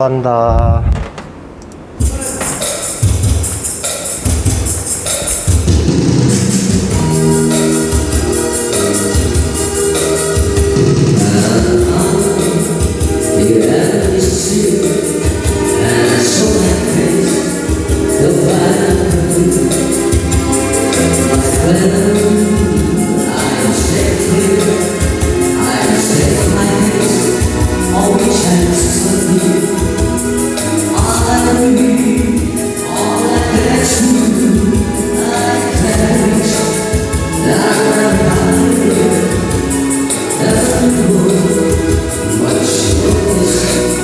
간다.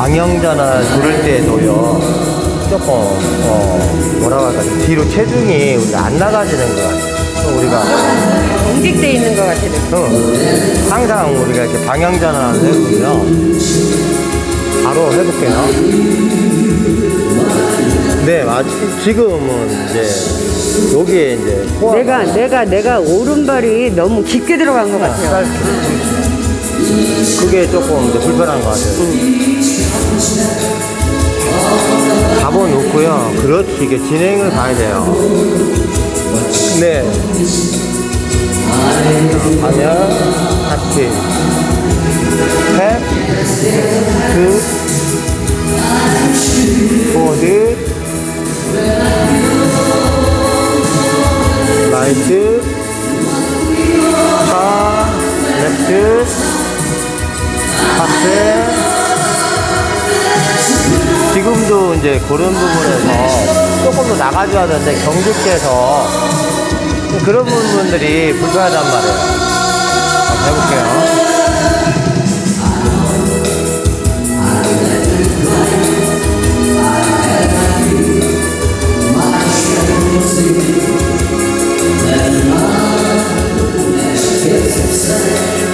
방향전환 부를 때도요, 조금, 어, 뭐라고 할까, 뒤로 체중이 우리가 안 나가지는 것 같아요. 또 우리가, 경직돼 있는 것 같아요. 어, 항상 우리가 이렇게 방향전환을 해보면, 바로 해볼게요. 네, 아, 지- 지금은 이제, 여기에 이제, 코어가 내가 내가 내가 오른발이 너무 깊게 들어간 것 같아요. 그게 조금 이제 불편한 것 같아요. 잡아놓고요. 그렇지. 이게 진행을 봐야 돼요. 네. 자, 반면, 하트, 탭, 그, 보드, 라이트, 차, 랩트. 이제 그런 부분에서 조금 더 나가줘야 되는데 경직돼서 그런 부분들이 불편하단 말이에요. 한번 해볼게요.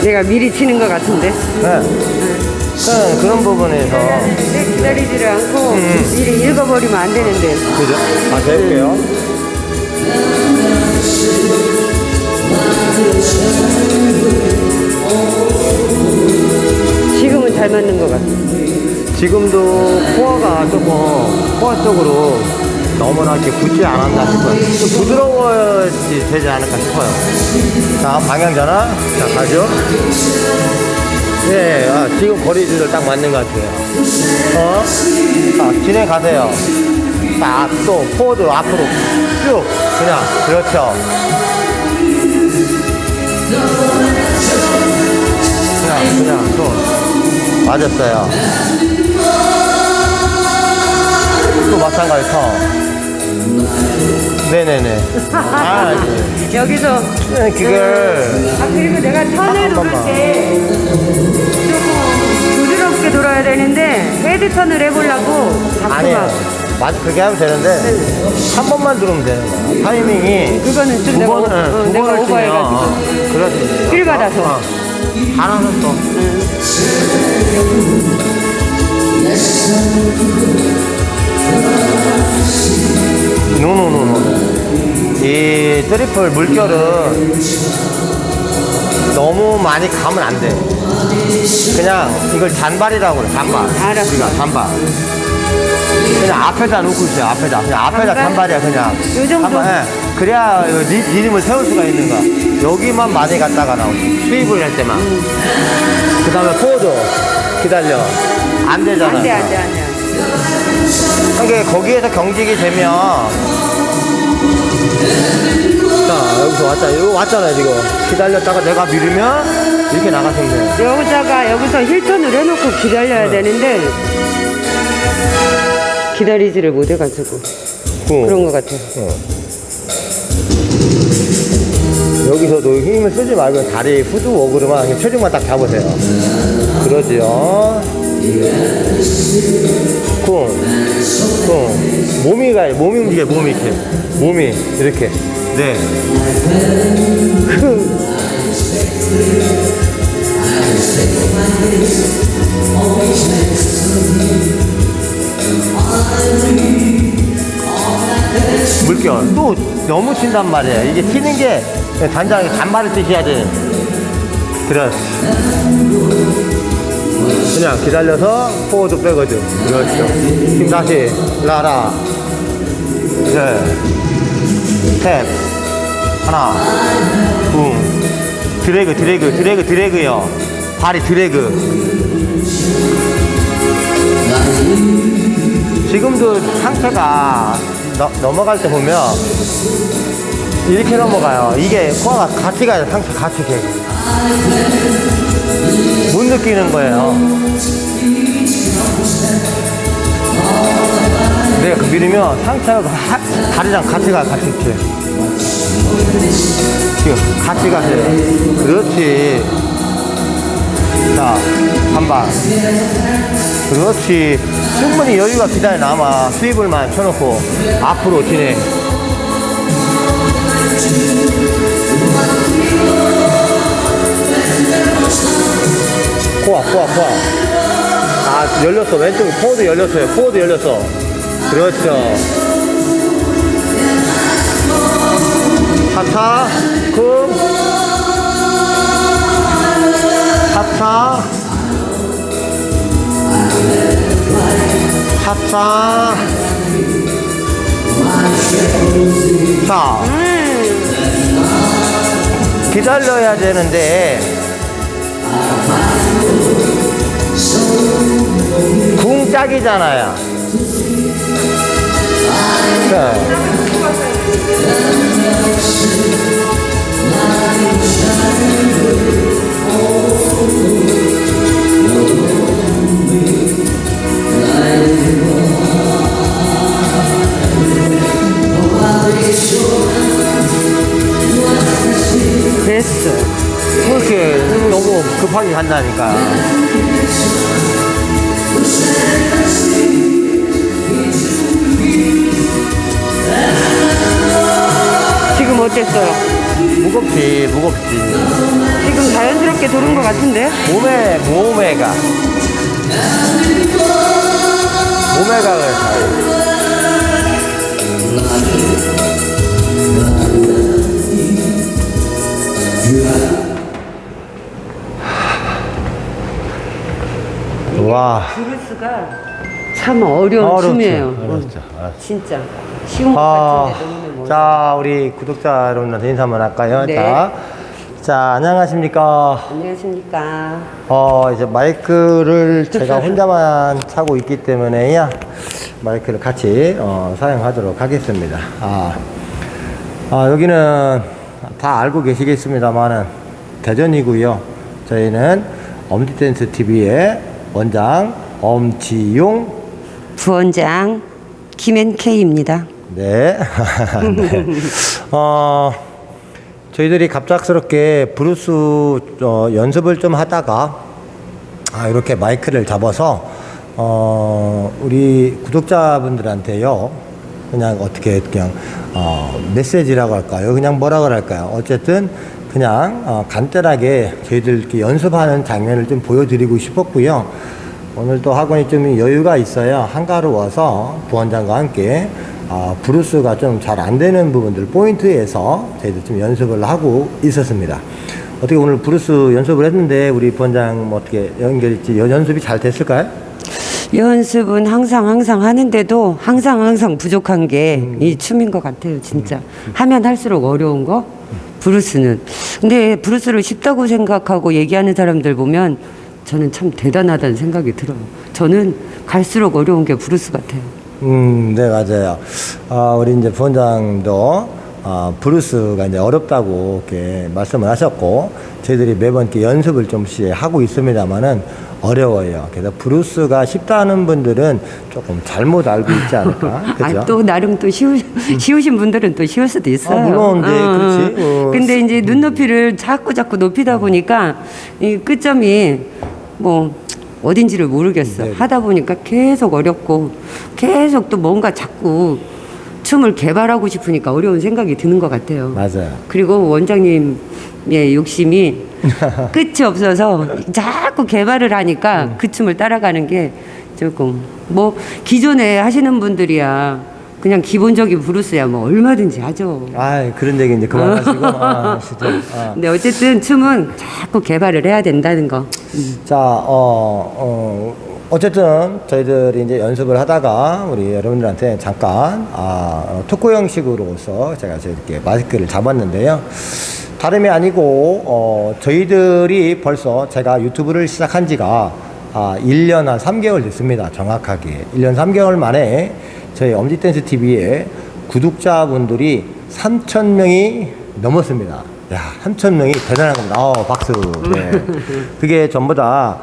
내가 미리 치는 것 같은데. 네. 그런, 그런 부분에서 근데 기다리지를 않고 미리 읽어버리면 안 되는데. 그죠? 다시 해볼게요. 지금은 잘 맞는 것 같아. 지금도 코어가 조금 코어 쪽으로 너무나 이렇게 굳지 않았나 싶어요. 좀 부드러워야지 되지 않을까 싶어요. 자, 방향 전환. 자, 가죠. 예, 아, 지금 거리 조절 딱 맞는 것 같아요. 어? 자, 진행 가세요. 딱, 또, 포워드 앞으로 쭉. 그냥, 그렇죠. 그냥, 그냥, 또. 맞았어요. 또 마찬가지 터. 네네네. 아, 네. 여기서 그걸 아 그리고 내가 턴을 한 누를. 때 부드럽게 돌아야 되는데 헤드 턴을 해보려고 아니에요. 막맞 그렇게 하면 되는데 한 번만 누르면 되는 거야. 타이밍이 그거는 좀 두 내가 오- 어, 두 내가 번을 오버해가지고. 어, 그렇지. 힐 받아서. 어. 알아서 또. 노노노노. 이 트리플 물결은 너무 많이 가면 안 돼. 그냥 이걸 잔발이라고 그래, 잔발. 알았어. 우리가 잔발. 그냥 앞에다 놓고 있어요, 앞에다. 그냥 앞에다 잔발? 잔발이야, 그냥. 요 정도? 한번, 예. 그래야 리, 리듬을 세울 수가 있는 거야. 여기만 많이 갔다가 나오지. 스윕을 할 때만. 그 다음에 포워드. 기다려. 안 되잖아. 안돼 안돼 안돼. 그러니까 거기에서 경직이 되면 왔잖아. 이거 왔잖아요 지금. 기다렸다가 내가 밀으면 이렇게 나가시면 돼요 여기다가 여기서 힐턴을 해놓고 기다려야 네. 되는데 기다리지를 못해가지고 그런 것 같아요. 여기서도 힘을 쓰지 말고 다리 푸드웍으로만 그냥 체중만 딱 잡으세요. 그러지요 쿵, 쿵. 몸이 가요 몸이 움직여 몸이 이렇게. 몸이 이렇게. 네. 물결. 또 너무 친단 말이에요. 이게 튀는 게 단장이 단발을 뛰셔야 돼 그래 그냥 기다려서 포워드 백워드. 그렇죠. 지금 다시 라라. 네. 탭. 하나. 붕. 드래그, 드래그, 드래그, 드래그요. 발이 드래그. 지금도 상체가 너- 넘어갈 때 보면 이렇게 넘어가요. 이게 코어가 같이 가요. 상체 같이 게. 못 느끼는 거예요. 내가 그 밀으면 상체가 하- 다리랑 같이 가, 같이 이렇게. 지금 같이 가세요. 그렇지. 자, 한 방. 그렇지. 충분히 여유가 기다려 남아. 수입을만 쳐놓고 앞으로 진행. 코아, 코아, 코아. 아, 열렸어. 왼쪽에 포워드 열렸어요. 포워드 열렸어. 그렇죠. 하차, 쿵. 하차. 하차. 자. 기다려야 되는데, 궁짝이잖아요. 네. 됐어. 그렇게 너무 급하게 간다니까. 지금 어땠어요? 무겁지, 무겁지. 지금 자연스럽게 도는 것 같은데? 몸에, 몸에가. 몸에가 그래서. 와. 브루스가 참 어려운 어렵죠. 춤이에요. 어렵죠. 어렵죠. 진짜 쉬운 것 아, 같은데 너무 어려워. 자, 우리 구독자 여러분한테 인사 한번 할까요? 네. 자, 자, 안녕하십니까. 안녕하십니까. 어, 이제 마이크를 제가 혼자만 차고 있기 때문에요. 마이크를 같이 어, 사용하도록 하겠습니다. 아, 아, 여기는 다 알고 계시겠습니다만은 대전이고요. 저희는 엄지댄스 TV의 원장 엄지용 부원장 김앤케이입니다. 네. 네. 어, 저희들이 갑작스럽게 브루스 어, 연습을 좀 하다가 아, 이렇게 마이크를 잡아서 어, 우리 구독자분들한테요. 그냥 어떻게 그냥 어, 메시지라고 할까요? 그냥 뭐라 그럴까요? 어쨌든 그냥 어, 간단하게 저희들 이렇게 연습하는 장면을 좀 보여드리고 싶었고요. 오늘 또 학원이 좀 여유가 있어요. 한가로워서 부원장과 함께 아, 브루스가 좀 잘 안 되는 부분들 포인트에서 저희들 좀 연습을 하고 있었습니다. 어떻게 오늘 브루스 연습을 했는데 우리 부원장 뭐 어떻게 연결했지 연습이 잘 됐을까요? 연습은 항상 항상 하는데도 항상 항상 부족한 게 이 춤인 것 같아요, 진짜. 하면 할수록 어려운 거? 브루스는. 근데 브루스를 쉽다고 생각하고 얘기하는 사람들 보면 저는 참 대단하다는 생각이 들어요. 저는 갈수록 어려운 게 브루스 같아요. 음, 네, 맞아요. 아, 우리 이제 부원장도, 아, 브루스가 이제 어렵다고 이렇게 말씀을 하셨고, 저희들이 매번 이렇게 연습을 좀씩 하고 있습니다만은 어려워요. 그래서 브루스가 쉽다는 분들은 조금 잘못 알고 있지 않을까. 그죠? 아, 또 나름 또 쉬우, 쉬우신 분들은 또 쉬울 수도 있어요. 아, 물론, 네, 그렇지. 어. 근데 이제 눈높이를 자꾸 자꾸 높이다 보니까 이 끝점이 뭐 어딘지를 모르겠어. 네. 하다 보니까 계속 어렵고 계속 또 뭔가 자꾸 춤을 개발하고 싶으니까 어려운 생각이 드는 것 같아요. 맞아요. 그리고 원장님의 욕심이 끝이 없어서 자꾸 개발을 하니까 그 춤을 따라가는 게 조금 뭐 기존에 하시는 분들이야 그냥 기본적인 브루스야 뭐 얼마든지 하죠. 아 그런 얘기 이제 그만하시고. 아, 진짜. 아. 근데 어쨌든 춤은 자꾸 개발을 해야 된다는 거. 자, 어, 어, 어쨌든 저희들이 이제 연습을 하다가 우리 여러분들한테 잠깐 아, 어, 토크 형식으로서 제가 이렇게 마이크를 잡았는데요. 다름이 아니고 어, 저희들이 벌써 제가 유튜브를 시작한 지가 아, 1년 한 3개월 됐습니다. 정확하게. 1년 3개월 만에 저희 엄지댄스 TV에 구독자분들이 3,000명이 넘었습니다. 야, 3,000명이 대단한 겁니다. 어, 박수. 네. 그게 전부 다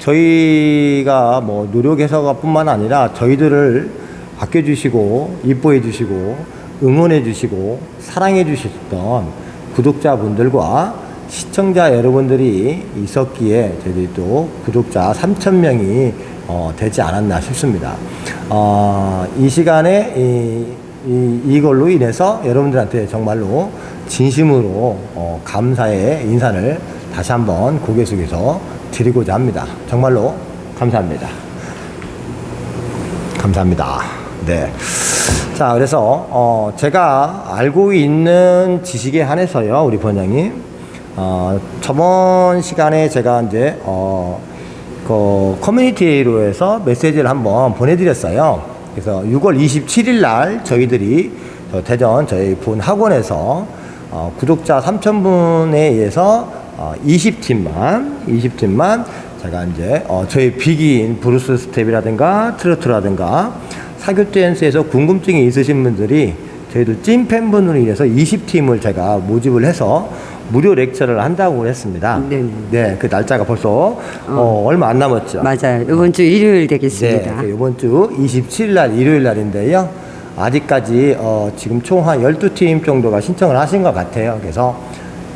저희가 뭐 노력해서가 뿐만 아니라 저희들을 아껴주시고, 이뻐해 주시고, 응원해 주시고, 사랑해 주셨던 구독자분들과 시청자 여러분들이 있었기에 저희들이 또 구독자 3,000명이 어, 되지 않았나 싶습니다. 어, 이 시간에 이, 이, 이걸로 인해서 여러분들한테 정말로 진심으로 어, 감사의 인사를 다시 한번 고개 숙여서 드리고자 합니다. 정말로 감사합니다. 감사합니다. 네. 자, 그래서, 어, 제가 알고 있는 지식에 한해서요, 우리 번장님. 어, 저번 시간에 제가 이제, 어, 그 커뮤니티로 해서 메시지를 한번 보내드렸어요. 그래서 6월 27일 날 저희들이 저 대전 저희 본 학원에서 어, 구독자 3,000분에 의해서 어, 20팀만, 20팀만 제가 이제 어, 저희 비기인 브루스 스텝이라든가 트로트라든가 사교 댄스에서 궁금증이 있으신 분들이 저희들 찐 팬분으로 인해서 20팀을 제가 모집을 해서 무료 렉처를 한다고 했습니다. 네네. 네, 그 날짜가 벌써 어, 얼마 안 남았죠. 맞아요. 이번 주 일요일 되겠습니다. 네, 그 이번 주 27일 날 일요일 날인데요. 아직까지 어, 지금 총 한 12팀 정도가 신청을 하신 것 같아요. 그래서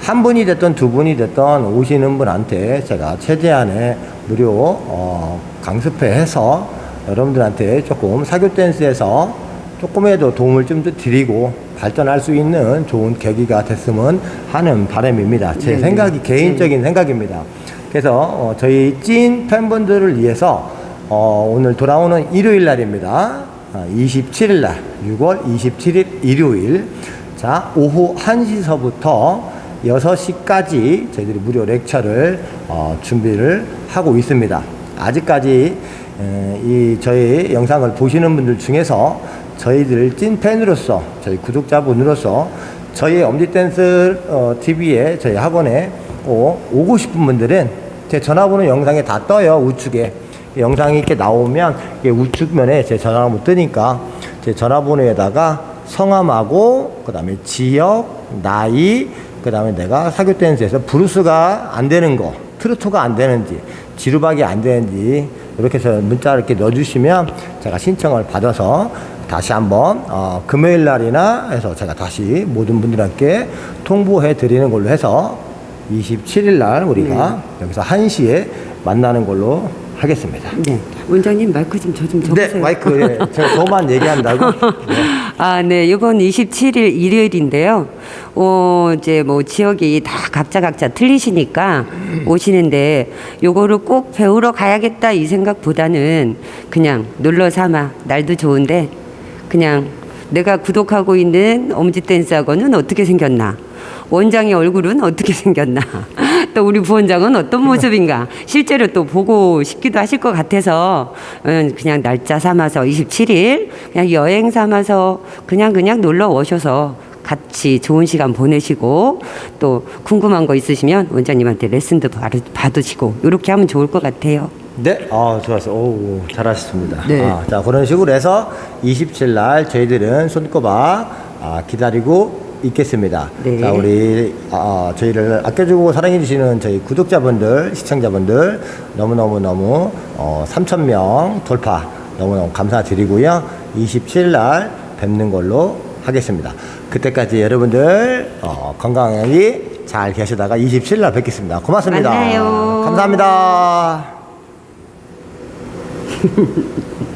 한 분이 됐던 두 분이 됐던 오시는 분한테 제가 최대한의 무료 어, 강습회해서 여러분들한테 조금 사교 댄스에서 조금이라도 도움을 좀더 드리고 발전할 수 있는 좋은 계기가 됐으면 하는 바람입니다. 제 네네. 생각이 개인적인 생각입니다. 그래서 어, 저희 찐 팬분들을 위해서 어, 오늘 돌아오는 일요일 날입니다. 27일 날, 6월 27일 일요일. 자, 오후 1시서부터 6시까지 저희들이 무료 렉처를 어, 준비를 하고 있습니다. 아직까지 에, 이 저희 영상을 보시는 분들 중에서 저희들 찐 팬으로서 저희 구독자분으로서 저희 엄지댄스 어, TV에 저희 학원에 오, 오고 싶은 분들은 제 전화번호 영상에 다 떠요 우측에 이 영상이 이렇게 나오면 이게 우측면에 제 전화가 못 뜨니까 제 전화번호에다가 성함하고 그 다음에 지역 나이 그 다음에 내가 사교 댄스에서 브루스가 안 되는 거 트로트가 안 되는지 지루박이 안 되는지 이렇게 해서 문자를 이렇게 넣어주시면 제가 신청을 받아서 다시 한번 어, 금요일 날이나 해서 제가 다시 모든 분들께 통보해 드리는 걸로 해서 27일 날 우리가 여기서 1시에 만나는 걸로 하겠습니다. 네. 원장님 마이크 좀 저좀 네, 접으세요. 마이크 예, 제가 저만 얘기한다고. 네. 아, 네. 이번 27일 일요일인데요. 어, 이제 뭐 지역이 다 각자 각자 틀리시니까 오시는데 요거를 꼭 배우러 가야겠다 이 생각보다는 그냥 놀러 삼아 날도 좋은데 그냥 내가 구독하고 있는 엄지 댄스 학원은 어떻게 생겼나? 원장의 얼굴은 어떻게 생겼나? 또 우리 부원장은 어떤 모습인가? 실제로 또 보고 싶기도 하실 것 같아서 음, 그냥 날짜 삼아서 27일 그냥 여행 삼아서 그냥 그냥 놀러 오셔서 같이 좋은 시간 보내시고 또 궁금한 거 있으시면 원장님한테 레슨도 받으- 받으시고 이렇게 하면 좋을 것 같아요. 네, 아, 좋았어요. 오, 잘하셨습니다. 네. 아, 자, 그런 식으로 해서 27일 날 저희들은 손꼽아 아, 기다리고 있겠습니다. 네. 자, 우리 아, 저희를 아껴주고 사랑해주시는 저희 구독자분들, 시청자분들 너무너무 너무 어, 3,000명 돌파 너무너무 감사드리고요. 27일 날 뵙는 걸로 하겠습니다. 그때까지 여러분들 어, 건강히 잘 계시다가 27일 날 뵙겠습니다. 고맙습니다. 만나요. 감사합니다.